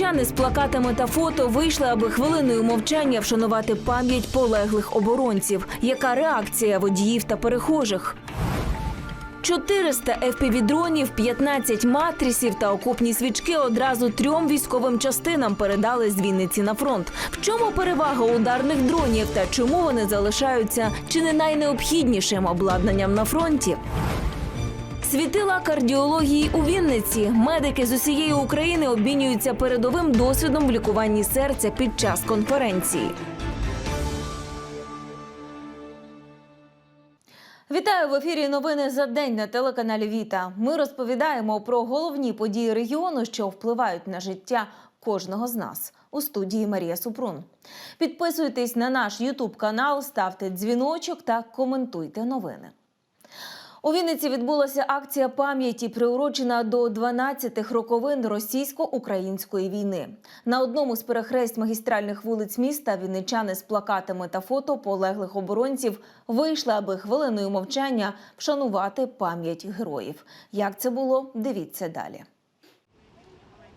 Вінничани з плакатами та фото вийшли, аби хвилиною мовчання вшанувати пам'ять полеглих оборонців. Яка реакція водіїв та перехожих? 400 FPV-дронів, 15 матрисів та окопні свічки одразу трьом військовим частинам передали з Вінниці на фронт. В чому перевага ударних дронів та чому вони залишаються чи не найнеобхіднішим обладнанням на фронті? Світила кардіології у Вінниці. Медики з усієї України обмінюються передовим досвідом в лікуванні серця під час конференції. Вітаю в ефірі. Новини за день на телеканалі Віта. Ми розповідаємо про головні події регіону, що впливають на життя кожного з нас. У студії Марія Супрун. Підписуйтесь на наш Ютуб канал, ставте дзвіночок та коментуйте новини. У Вінниці відбулася акція пам'яті, приурочена до 12-х роковин російсько-української війни. На одному з перехресть магістральних вулиць міста вінничани з плакатами та фото полеглих оборонців вийшли, аби хвилиною мовчання вшанувати пам'ять героїв. Як це було? Дивіться далі.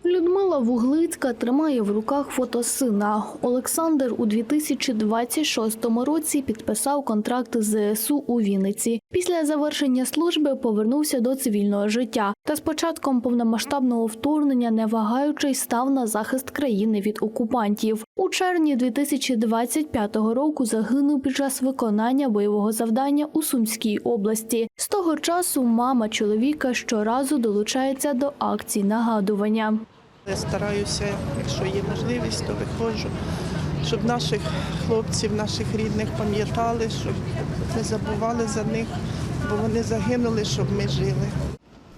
Людмила Вуглицька тримає в руках фото сина. Олександр у 2026 році підписав контракт з ЗСУ у Вінниці. Після завершення служби повернувся до цивільного життя. Та з початком повномасштабного вторгнення, не вагаючись, став на захист країни від окупантів. У червні 2025 року загинув під час виконання бойового завдання у Сумській області. З того часу мама чоловіка щоразу долучається до акцій нагадування. Я стараюся, якщо є можливість, то виходжу, щоб наших хлопців, наших рідних пам'ятали, щоб не забували за них, бо вони загинули, щоб ми жили.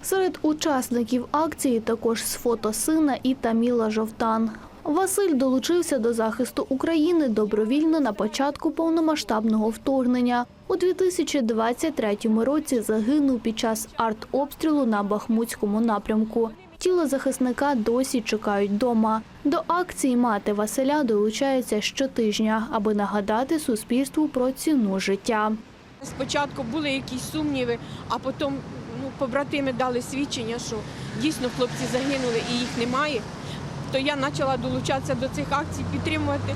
Серед учасників акції також з фото сина і Таміла Жовтан. Василь долучився до захисту України добровільно на початку повномасштабного вторгнення. У 2023 році загинув під час артобстрілу на Бахмутському напрямку. Тіло захисника досі чекають вдома. До акції мати Василя долучається щотижня, аби нагадати суспільству про ціну життя. Спочатку були якісь сумніви, а потім ну, побратими дали свідчення, що дійсно хлопці загинули і їх немає. То я почала долучатися до цих акцій, підтримувати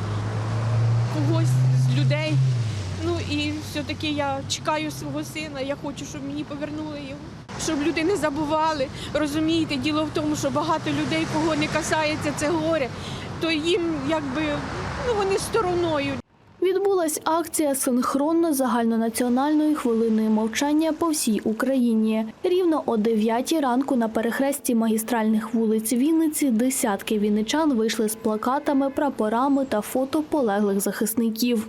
когось з людей. І все-таки я чекаю свого сина, я хочу, щоб мені повернули його. Щоб люди не забували. Розумієте, діло в тому, що багато людей, кого не касається це горе, то їм якби ну, вони стороною. Відбулась акція синхронно загальнонаціональної хвилиною мовчання по всій Україні. Рівно о 9 ранку на перехресті магістральних вулиць Вінниці десятки вінничан вийшли з плакатами, прапорами та фото полеглих захисників.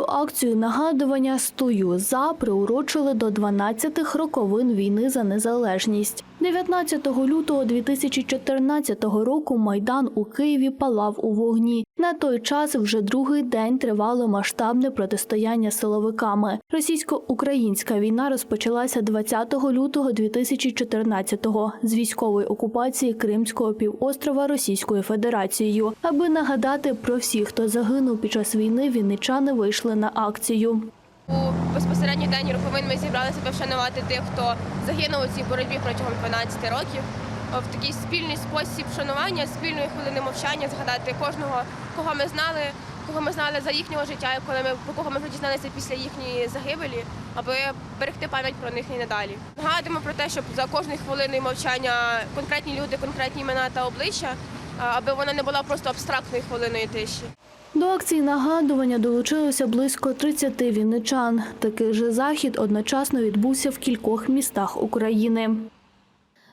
Разу акцію нагадування «Стою за» приурочили до 12-х роковин війни за незалежність. 19 лютого 2014 року Майдан у Києві палав у вогні. На той час вже другий день тривало масштабне протистояння силовиками. Російсько-українська війна розпочалася 20 лютого 2014-го з військової окупації Кримського півострова Російською Федерацією. Аби нагадати про всіх, хто загинув під час війни, вінничани вийшли на акцію. У безпосередній день роковин ми зібралися вшанувати тих, хто загинув у цій боротьбі протягом 12 років. В такий спільний спосіб вшанування, спільної хвилини мовчання, згадати кожного, кого ми знали, кого ми знали за їхнього життя, і коли ми про кого ми вже дізналися після їхньої загибелі, аби берегти пам'ять про них і надалі. Нагадуємо про те, щоб за кожною хвилиною мовчання конкретні люди, конкретні імена та обличчя, аби вона не була просто абстрактною хвилиною тиші. До акції нагадування долучилося близько 30 вінничан. Такий же захід одночасно відбувся в кількох містах України.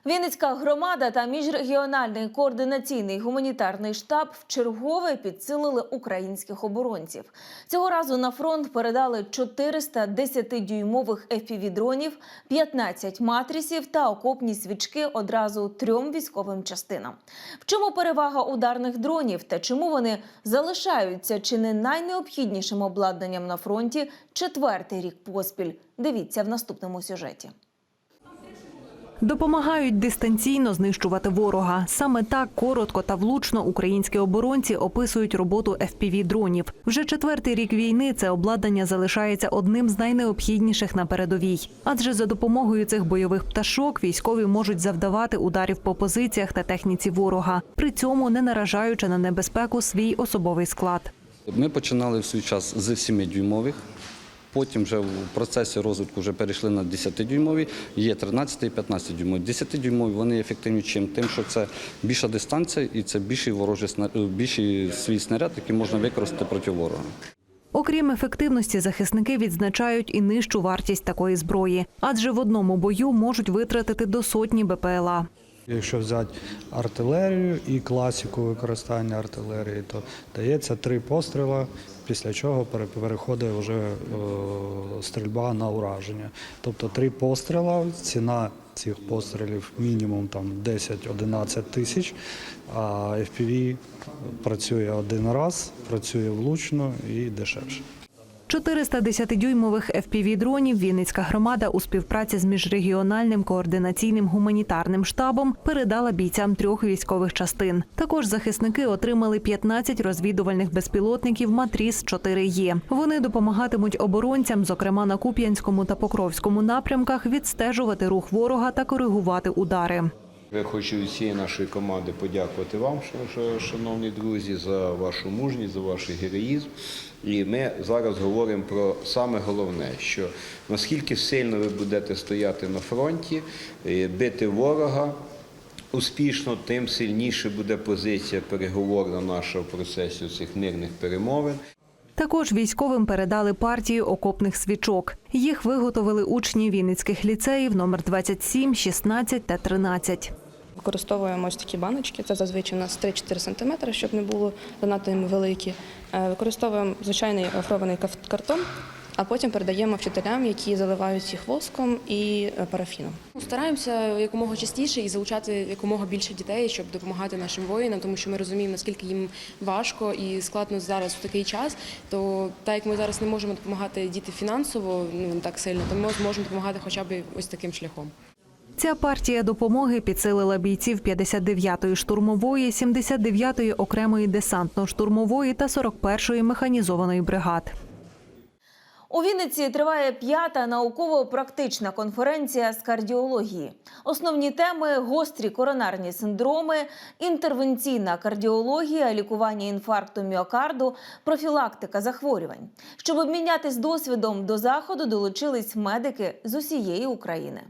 Вінницька громада та міжрегіональний координаційний гуманітарний штаб вчергове підсилили українських оборонців. Цього разу на фронт передали 410 дюймових FPV-дронів, 15 матрисів та окопні свічки одразу трьом військовим частинам. В чому перевага ударних дронів та чому вони залишаються чи не найнеобхіднішим обладнанням на фронті четвертий рік поспіль? Дивіться в наступному сюжеті. Допомагають дистанційно знищувати ворога. Саме так коротко та влучно українські оборонці описують роботу fpv дронів. Вже четвертий рік війни це обладнання залишається одним з найнеобхідніших на передовій. Адже за допомогою цих бойових пташок військові можуть завдавати ударів по позиціях та техніці ворога, при цьому не наражаючи на небезпеку свій особовий склад. Ми починали в свій час з 7-дюймових. Потім вже в процесі розвитку вже перейшли на 10-дюймові, є 13 і 15-дюймові. 10-дюймові вони ефективні чим? Тим, що це більша дистанція і це більший ворожий е, більший свій снаряд, який можна використати проти ворога. Окрім ефективності, захисники відзначають і нижчу вартість такої зброї, адже в одному бою можуть витратити до сотні БПЛА. Якщо взяти артилерію і класику використання артилерії, то дається три постріла, після чого переходить вже е, стрільба на ураження. Тобто три постріла, ціна цих пострілів мінімум 10-11 тисяч, а FPV працює один раз, працює влучно і дешевше. 410-дюймових FPV-дронів Вінницька громада у співпраці з міжрегіональним координаційним гуманітарним штабом передала бійцям трьох військових частин. Також захисники отримали 15 розвідувальних безпілотників Матріс 4Е. Вони допомагатимуть оборонцям, зокрема на Куп'янському та Покровському напрямках, відстежувати рух ворога та коригувати удари. Я хочу від всієї нашої команди подякувати вам, шановні друзі, за вашу мужність, за ваш героїзм. І ми зараз говоримо про саме головне, що наскільки сильно ви будете стояти на фронті, е, бити ворога успішно, тим сильніше буде позиція переговорна наша в процесі цих мирних перемовин. Також військовим передали партію окопних свічок. Їх виготовили учні Вінницьких ліцеїв номер 27, 16 та 13. Використовуємо ось такі баночки, це зазвичай у нас 3-4 см, щоб не було занадто великі. Е, Використовуємо звичайний гофрований картон, а потім передаємо вчителям, які заливають їх воском і е, парафіном. Стараємося якомога частіше і залучати якомога більше дітей, щоб допомагати нашим воїнам, тому що ми розуміємо, наскільки їм важко і складно зараз в такий час. То так як ми зараз не можемо допомагати діти фінансово, ну так сильно, то ми зможемо допомагати хоча б ось таким шляхом. Ця партія допомоги підсилила бійців 59-ї штурмової, 79-ї окремої десантно-штурмової та 41-ї механізованої бригад. У Вінниці триває п'ята науково-практична конференція з кардіології. Основні теми гострі коронарні синдроми, інтервенційна кардіологія, лікування інфаркту міокарду, профілактика захворювань. Щоб обмінятись досвідом до заходу, долучились медики з усієї України.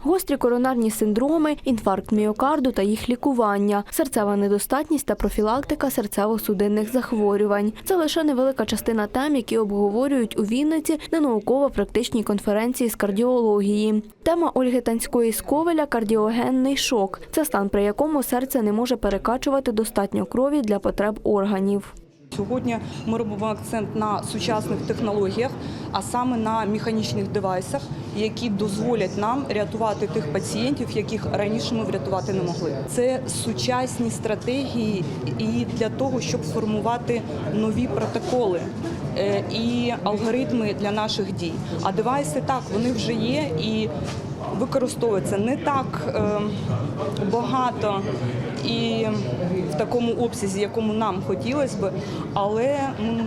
Гострі коронарні синдроми, інфаркт міокарду та їх лікування, серцева недостатність та профілактика серцево-судинних захворювань. Це лише невелика частина тем, які обговорюють у Вінниці на науково-практичній конференції з кардіології. Тема Ольги Танської з Ковеля кардіогенний шок. Це стан, при якому серце не може перекачувати достатньо крові для потреб органів. Сьогодні ми робимо акцент на сучасних технологіях, а саме на механічних девайсах, які дозволять нам рятувати тих пацієнтів, яких раніше ми врятувати не могли. Це сучасні стратегії і для того, щоб формувати нові протоколи е, і алгоритми для наших дій. А девайси так вони вже є і використовуються не так е, багато і в такому обсязі, якому нам хотілося б, але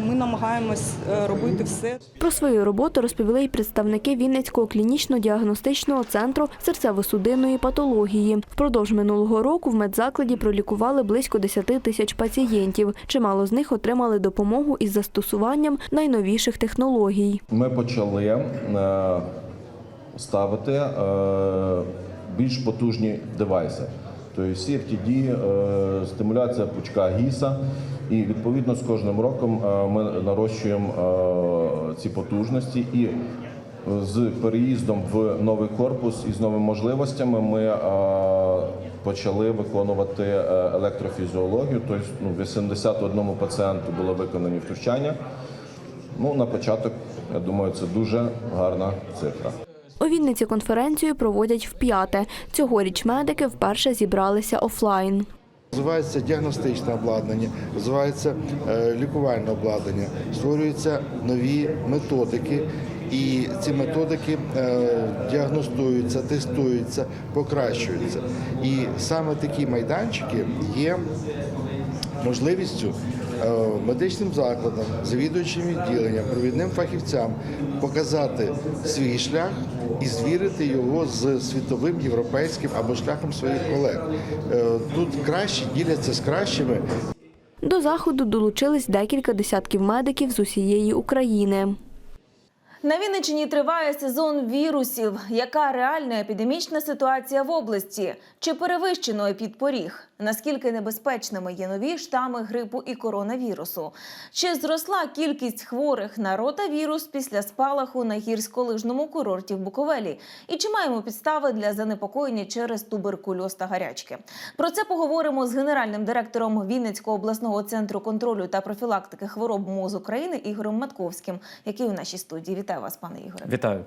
ми, намагаємось е, робити все. Про свою роботу розповіли й представники Вінницького клінічно-діагностичного центру серцево-судинної патології. Впродовж минулого року в медзакладі пролікували близько 10 тисяч пацієнтів. Чимало з них отримали допомогу із застосуванням найновіших технологій. Ми почали е, ставити е, більш потужні девайси. Тобто CFTD, е, стимуляція пучка гіса. І відповідно з кожним роком ми нарощуємо ці потужності. І з переїздом в новий корпус і з новими можливостями ми е, почали виконувати е, електрофізіологію. Тобто ну, 81 пацієнту було виконані втручання. Ну, на початок, я думаю, це дуже гарна цифра. У Вінниці конференцію проводять вп'яте. Цьогоріч медики вперше зібралися офлайн. Розвивається діагностичне обладнання, розвивається е, лікувальне обладнання, створюються нові методики, і ці методики е, діагностуються, тестуються, покращуються. І саме такі майданчики є можливістю е, медичним закладам, завідуючим відділенням, провідним фахівцям показати свій шлях і звірити його з світовим європейським або шляхом своїх колег. Е, Тут кращі діляться з кращими, До заходу долучились декілька десятків медиків з усієї України. На Вінниччині триває сезон вірусів. Яка реальна епідемічна ситуація в області? Чи перевищено епідпоріг? Наскільки небезпечними є нові штами грипу і коронавірусу? Чи зросла кількість хворих на ротавірус після спалаху на гірськолижному курорті в Буковелі? І чи маємо підстави для занепокоєння через туберкульоз та гарячки? Про це поговоримо з генеральним директором Вінницького обласного центру контролю та профілактики хвороб МОЗ України Ігорем Матковським, який у нашій студії. Вітаю вас, пане Ігоре. Вітаю.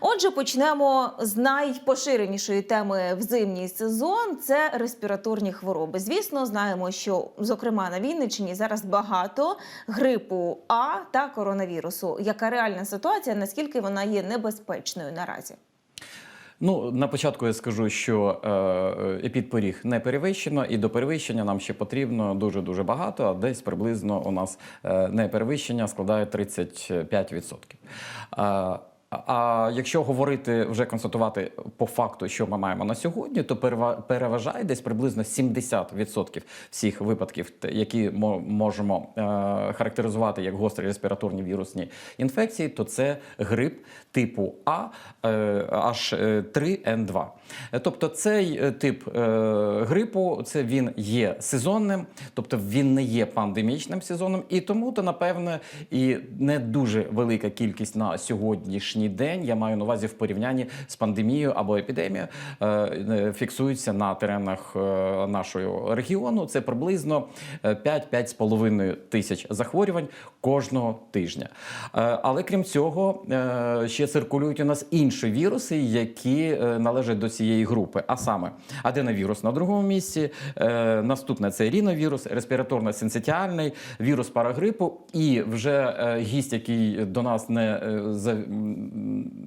Отже, почнемо з найпоширенішої теми в зимній сезон це респіраторні хвороби. Звісно, знаємо, що зокрема на Вінниччині зараз багато грипу А та коронавірусу. Яка реальна ситуація? Наскільки вона є небезпечною наразі? Ну на початку я скажу, що е, епідпоріг не перевищено, і до перевищення нам ще потрібно дуже дуже багато. А десь приблизно у нас е, не перевищення складає 35%. А, якщо говорити вже констатувати по факту, що ми маємо на сьогодні, то перева- переважає десь приблизно 70% всіх випадків, які мо- можемо е, характеризувати як гострі респіраторні вірусні інфекції, то це грип типу А е, H3N2. Е, Тобто цей тип грипу, це він є сезонним, тобто він не є пандемічним сезоном, і тому то напевне і не дуже велика кількість на сьогоднішній день. Я маю на увазі в порівнянні з пандемією або епідемією, е, е, на теренах е, нашого регіону. Це приблизно е, 5-5,5 тисяч захворювань кожного тижня. Але крім цього, ще циркулюють у нас інші віруси, які належать до цієї групи. А саме аденовірус на другому місці, наступне це ріновірус, респіраторно-синцитіальний, вірус парагрипу, і вже гість, який до нас не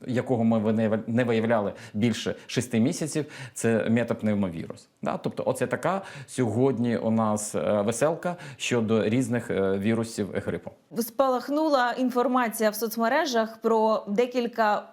якого ми не- виявляли більше шести місяців, це метапневмовірус. Да? Тобто, оце така сьогодні у нас е, веселка щодо різних е, вірусів грипу. Спалахнула інформація в соцмережах про декілька.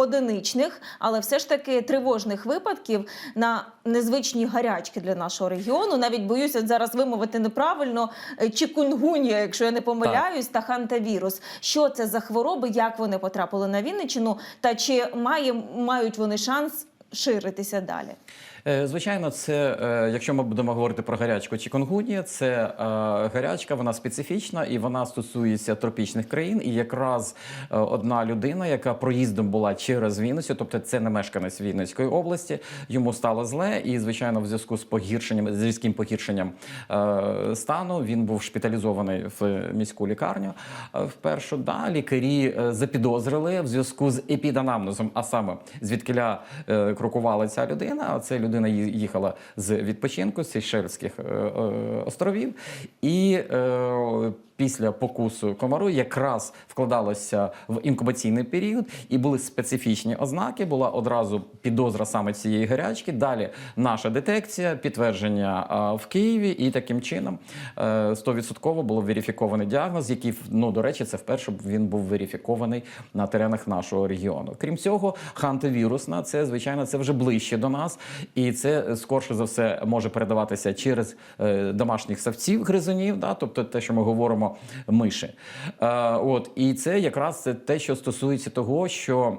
Одиничних, але все ж таки тривожних випадків на незвичні гарячки для нашого регіону. Навіть боюся зараз вимовити неправильно е, чікунгунія, якщо я не помиляюсь, та хантавірус. Що це за хвороби, як вони потрапили на Вінничину, та чи має, мають вони шанс ширитися далі? Е, Звичайно, це е, якщо ми будемо говорити про гарячку чікунгунія, це е, гарячка, вона специфічна і вона стосується тропічних країн. І якраз одна людина, яка проїздом була через Вінницю, тобто це не мешканець Вінницької області, йому стало зле, і звичайно, в зв'язку з погіршенням з різким погіршенням стану він був шпиталізований в міську лікарню. Вперше да, лікарі запідозрили в зв'язку з епіданамнезом, а саме звідкиля крокувала ця людина. А це людина ї- їхала з відпочинку з Сейшельських е, е, островів, і е, після покусу комару якраз вкладалося в інкубаційний період, і були специфічні ознаки. Була одразу підозра саме цієї гарячки. Далі наша детекція, підтвердження в Києві, і таким чином е, 100% було верифікований діагноз, який ну до речі, це вперше він був верифікований на теренах нашого регіону. Крім цього, хантавірусна це звичайно це вже ближче до нас, і це е, скорше за все може передаватися через е, домашніх савців гризунів, да, тобто те, що ми говоримо, миші. Е, от і це якраз це те, що стосується того, що.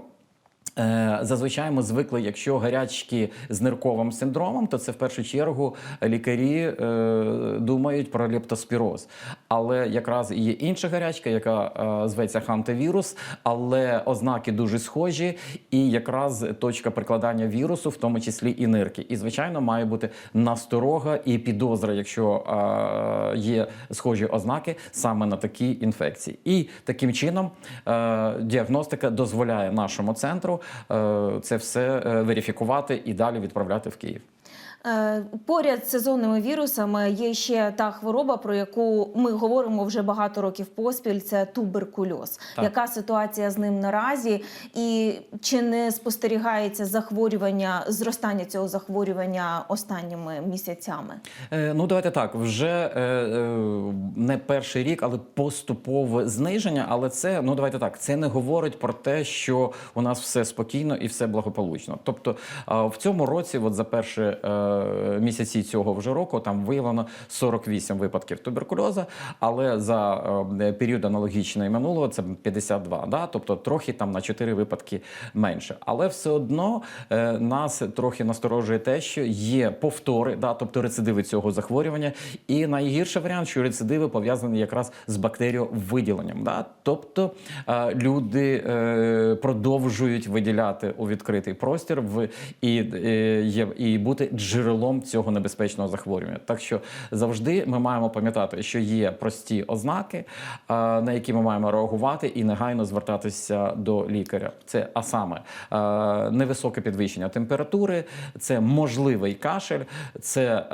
Е, Зазвичай ми звикли, якщо гарячки з нирковим синдромом, то це в першу чергу лікарі е, думають про лептоспіроз. Але якраз є інша гарячка, яка е, зветься хантавірус, але ознаки дуже схожі, і якраз точка прикладання вірусу, в тому числі і нирки. І звичайно, має бути насторога і підозра, якщо є схожі ознаки саме на такі інфекції. І таким чином діагностика дозволяє нашому центру це все е, верифікувати і далі відправляти в Київ. Е, Поряд з сезонними вірусами є ще та хвороба, про яку ми говоримо вже багато років поспіль. Це туберкульоз. Так. Яка ситуація з ним наразі? І чи не спостерігається захворювання, зростання цього захворювання останніми місяцями? Е, Ну, давайте так. Вже е, е, не перший рік, але поступове зниження. Але це ну давайте так. Це не говорить про те, що у нас все спокійно і все благополучно. Тобто а, в цьому році, от за перші е, місяці цього вже року, там виявлено 48 випадків туберкульозу, але за е, період аналогічний минулого це 52, да? тобто трохи там на 4 випадки менше. Але все одно е, нас трохи насторожує те, що є повтори, да? тобто рецидиви цього захворювання. І найгірший варіант, що рецидиви пов'язані якраз з бактеріовиділенням. Да? Тобто е, люди е, продовжують виділяти у відкритий простір в і, е, є, і бути джерелом цього небезпечного захворювання. Так що завжди ми маємо пам'ятати, що є прості ознаки, на які ми маємо реагувати, і негайно звертатися до лікаря. Це а саме невисоке підвищення температури, це можливий кашель, це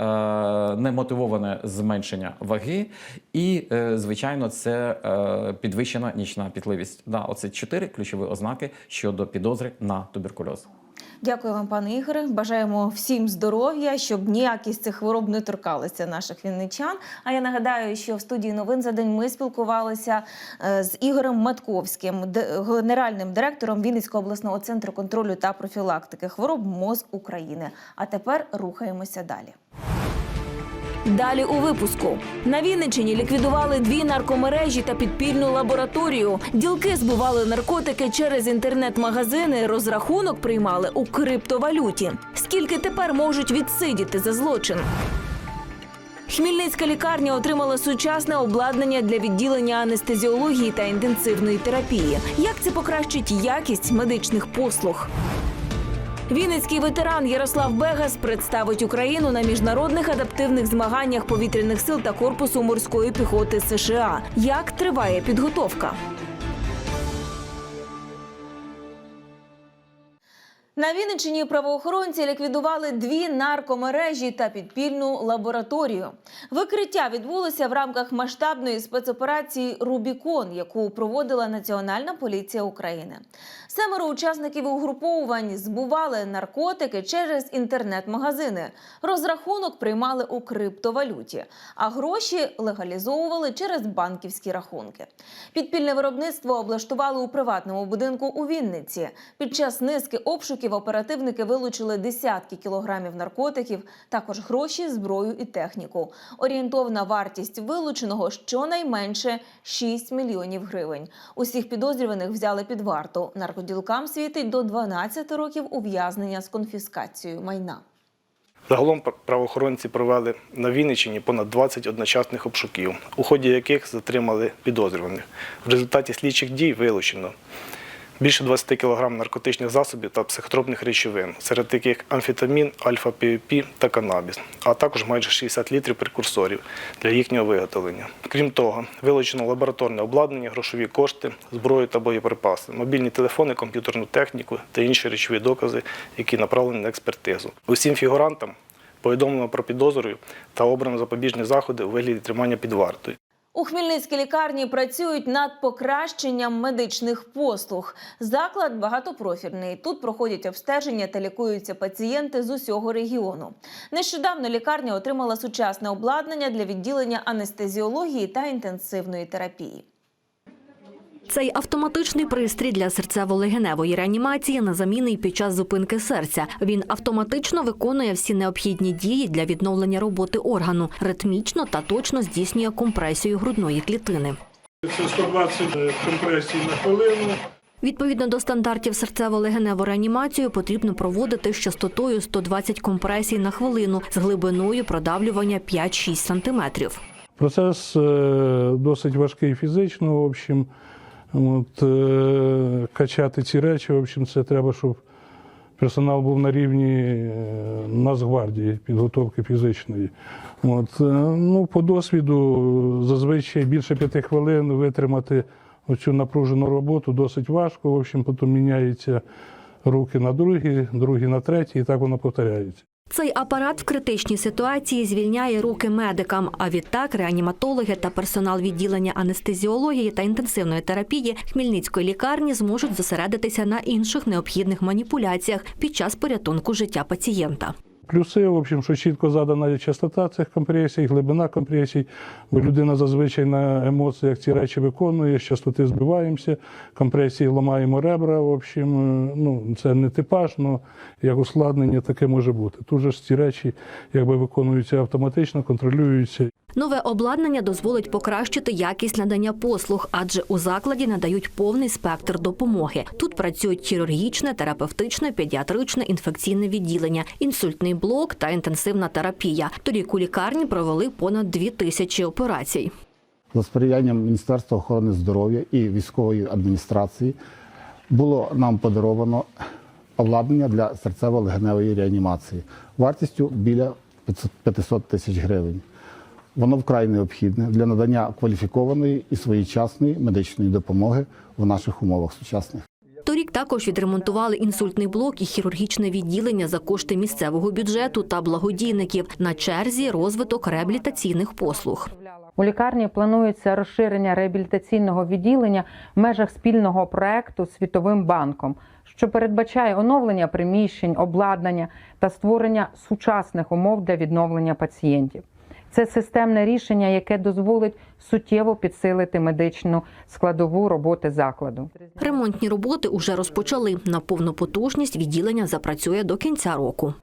немотивоване зменшення ваги, і, е, звичайно, це е, підвищена нічна пітливість. Да, оце чотири ключові ознаки щодо підозри на туберкульоз. Дякую вам, пане Ігоре. Бажаємо всім здоров'я, щоб ніякі з цих хвороб не торкалися наших вінничан. А я нагадаю, що в студії новин за день ми спілкувалися е, з Ігорем Матковським, генеральним директором Вінницького обласного центру контролю та профілактики хвороб МОЗ України. А тепер рухаємося далі. Далі у випуску на Вінниччині ліквідували дві наркомережі та підпільну лабораторію. Ділки збували наркотики через інтернет-магазини. Розрахунок приймали у криптовалюті. Скільки тепер можуть відсидіти за злочин? Хмільницька лікарня отримала сучасне обладнання для відділення анестезіології та інтенсивної терапії. Як це покращить якість медичних послуг? Вінницький ветеран Ярослав Бегас представить Україну на міжнародних адаптивних змаганнях повітряних сил та корпусу морської піхоти США. Як триває підготовка? На Вінниччині правоохоронці ліквідували дві наркомережі та підпільну лабораторію. Викриття відбулося в рамках масштабної спецоперації Рубікон, яку проводила Національна поліція України. Семеро учасників угруповувань збували наркотики через інтернет-магазини. Розрахунок приймали у криптовалюті, а гроші легалізовували через банківські рахунки. Підпільне виробництво облаштували у приватному будинку у Вінниці. Під час низки обшуків оперативники вилучили десятки кілограмів наркотиків, також гроші, зброю і техніку. Орієнтовна вартість вилученого щонайменше 6 мільйонів гривень. Усіх підозрюваних взяли під варту. Наркоділкам світить до 12 років ув'язнення з конфіскацією майна. Загалом правоохоронці провели на Вінниччині понад 20 одночасних обшуків, у ході яких затримали підозрюваних. В результаті слідчих дій вилучено більше 20 кг наркотичних засобів та психотропних речовин, серед яких амфетамін, альфа-півпі та канабіс, а також майже 60 літрів прекурсорів для їхнього виготовлення. Крім того, вилучено лабораторне обладнання, грошові кошти, зброю та боєприпаси, мобільні телефони, комп'ютерну техніку та інші речові докази, які направлені на експертизу. Усім фігурантам повідомлено про підозру та обрано запобіжні заходи у вигляді тримання під вартою. У Хмельницькій лікарні працюють над покращенням медичних послуг. Заклад багатопрофільний. Тут проходять обстеження та лікуються пацієнти з усього регіону. Нещодавно лікарня отримала сучасне обладнання для відділення анестезіології та інтенсивної терапії. Цей автоматичний пристрій для серцево-легеневої реанімації на заміни під час зупинки серця. Він автоматично виконує всі необхідні дії для відновлення роботи органу, ритмічно та точно здійснює компресію грудної клітини. Це 120 компресій на хвилину. Відповідно до стандартів серцево-легеневу реанімацію потрібно проводити з частотою 120 компресій на хвилину з глибиною продавлювання 5-6 сантиметрів. Процес е, досить важкий фізично. В общем, от, е, качати ці речі, в общем, це треба, щоб персонал був на рівні е, Нацгвардії, підготовки фізичної. От, е, ну, по досвіду зазвичай більше п'яти хвилин витримати оцю напружену роботу досить важко. В общем, потім міняються руки на другі, другі на треті, і так воно повторяється. Цей апарат в критичній ситуації звільняє руки медикам. А відтак реаніматологи та персонал відділення анестезіології та інтенсивної терапії Хмельницької лікарні зможуть зосередитися на інших необхідних маніпуляціях під час порятунку життя пацієнта. Плюси, в общем, що чітко задана частота цих компресій, глибина компресій, бо людина зазвичай на емоціях ці речі виконує, з частоти збиваємося, компресії ламаємо ребра. В общем, е, ну, це не типаж, але як ускладнення таке може бути. Тут же ж ці речі якби виконуються автоматично, контролюються. Нове обладнання дозволить покращити якість надання послуг, адже у закладі надають повний спектр допомоги. Тут працюють хірургічне, терапевтичне, педіатричне, інфекційне відділення, інсультний блок та інтенсивна терапія. Торік у лікарні провели понад дві тисячі операцій. за сприянням Міністерства охорони здоров'я і військової адміністрації було нам подаровано обладнання для серцево-легеневої реанімації вартістю біля 500 500 тисяч гривень. Воно вкрай необхідне для надання кваліфікованої і своєчасної медичної допомоги в наших умовах сучасних. Торік також відремонтували інсультний блок і хірургічне відділення за кошти місцевого бюджету та благодійників. На черзі розвиток реабілітаційних послуг. У лікарні планується розширення реабілітаційного відділення в межах спільного проекту Світовим банком, що передбачає оновлення приміщень, обладнання та створення сучасних умов для відновлення пацієнтів. Це системне рішення, яке дозволить суттєво підсилити медичну складову роботи закладу. Ремонтні роботи уже розпочали. На повну потужність відділення запрацює до кінця року.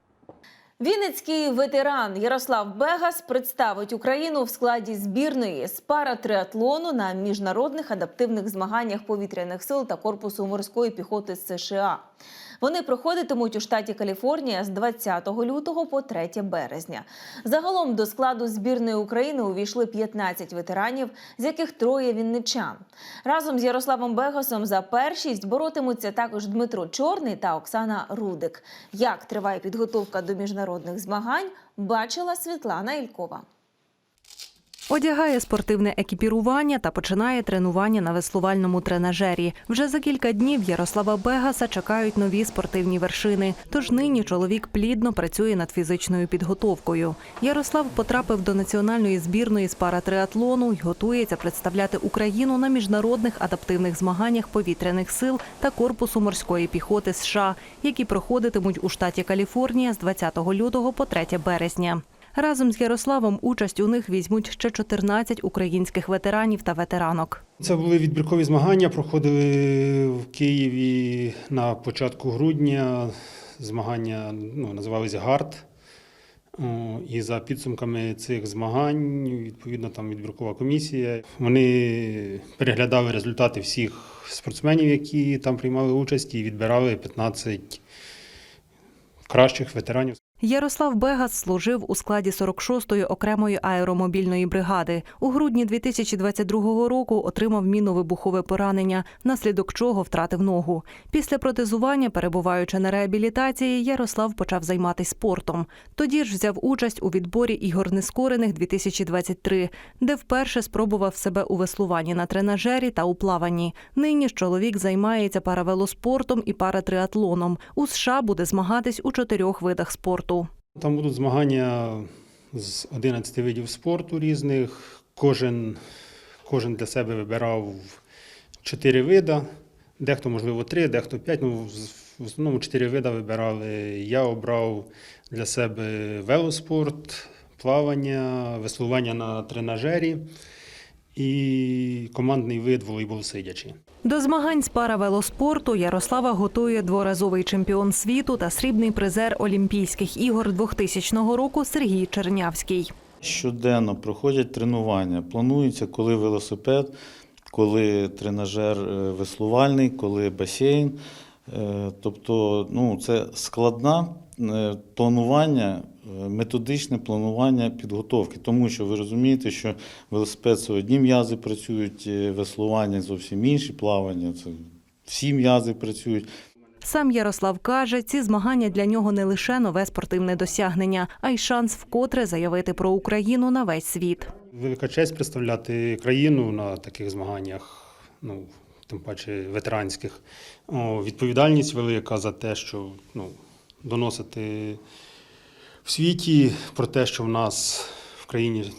Вінницький ветеран Ярослав Бегас представить Україну в складі збірної з паратриатлону на міжнародних адаптивних змаганнях повітряних сил та корпусу морської піхоти США. Вони проходитимуть у штаті Каліфорнія з 20 лютого по 3 березня. Загалом до складу збірної України увійшли 15 ветеранів, з яких троє вінничан. Разом з Ярославом Бегасом за першість боротимуться також Дмитро Чорний та Оксана Рудик. Як триває підготовка до міжнародних змагань, бачила Світлана Ількова. Одягає спортивне екіпірування та починає тренування на веслувальному тренажері. Вже за кілька днів Ярослава Бегаса чекають нові спортивні вершини. Тож нині чоловік плідно працює над фізичною підготовкою. Ярослав потрапив до національної збірної з паратриатлону й готується представляти Україну на міжнародних адаптивних змаганнях повітряних сил та корпусу морської піхоти США, які проходитимуть у штаті Каліфорнія з 20 лютого по 3 березня. Разом з Ярославом участь у них візьмуть ще 14 українських ветеранів та ветеранок. Це були відбіркові змагання, проходили в Києві на початку грудня. Змагання ну, називалися ГАРД. І за підсумками цих змагань, відповідно, там відбіркова комісія. Вони переглядали результати всіх спортсменів, які там приймали участь, і відбирали 15 кращих ветеранів. Ярослав Бегас служив у складі 46-ї окремої аеромобільної бригади. У грудні 2022 року отримав мінно-вибухове поранення, внаслідок чого втратив ногу. Після протезування, перебуваючи на реабілітації, Ярослав почав займатися спортом. Тоді ж взяв участь у відборі ігор нескорених 2023, де вперше спробував себе у веслуванні на тренажері та у плаванні. Нині ж чоловік займається паравелоспортом і паратриатлоном. У США буде змагатись у чотирьох видах спорту. Там будуть змагання з 11 видів спорту різних. Кожен, кожен для себе вибирав чотири вида, дехто, можливо, три, дехто п'ять. Ну, в- в основному чотири вида вибирали. Я обрав для себе велоспорт, плавання, веслування на тренажері і командний вид волейбол сидячи. До змагань з паравелоспорту Ярослава готує дворазовий чемпіон світу та срібний призер Олімпійських ігор 2000 року Сергій Чернявський. Щоденно проходять тренування. Планується, коли велосипед, коли тренажер е, веслувальний, коли басейн. Е, Тобто, ну, це складне е, планування, е, методичне планування підготовки, тому що ви розумієте, що велосипед це одні м'язи працюють, е, веслування зовсім інші, плавання це всі м'язи працюють. Сам Ярослав каже, ці змагання для нього не лише нове спортивне досягнення, а й шанс вкотре заявити про Україну на весь світ. Велика честь представляти країну на таких змаганнях, ну, тим паче ветеранських. О, відповідальність велика за те, що ну, доносити в світі, про те, що в нас в країні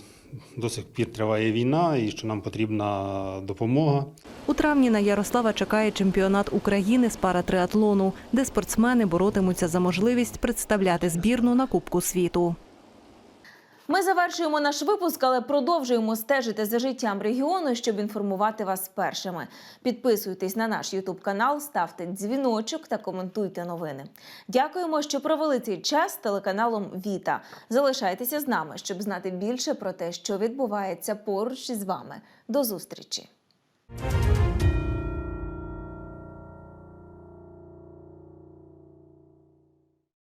до сих пір триває війна і що нам потрібна допомога. У травні на Ярослава чекає чемпіонат України з паратриатлону, де спортсмени боротимуться за можливість представляти збірну на Кубку світу. Ми завершуємо наш випуск, але продовжуємо стежити за життям регіону, щоб інформувати вас першими. Підписуйтесь на наш Ютуб канал, ставте дзвіночок та коментуйте новини. Дякуємо, що провели цей час з телеканалом Віта. Залишайтеся з нами, щоб знати більше про те, що відбувається поруч із вами. До зустрічі!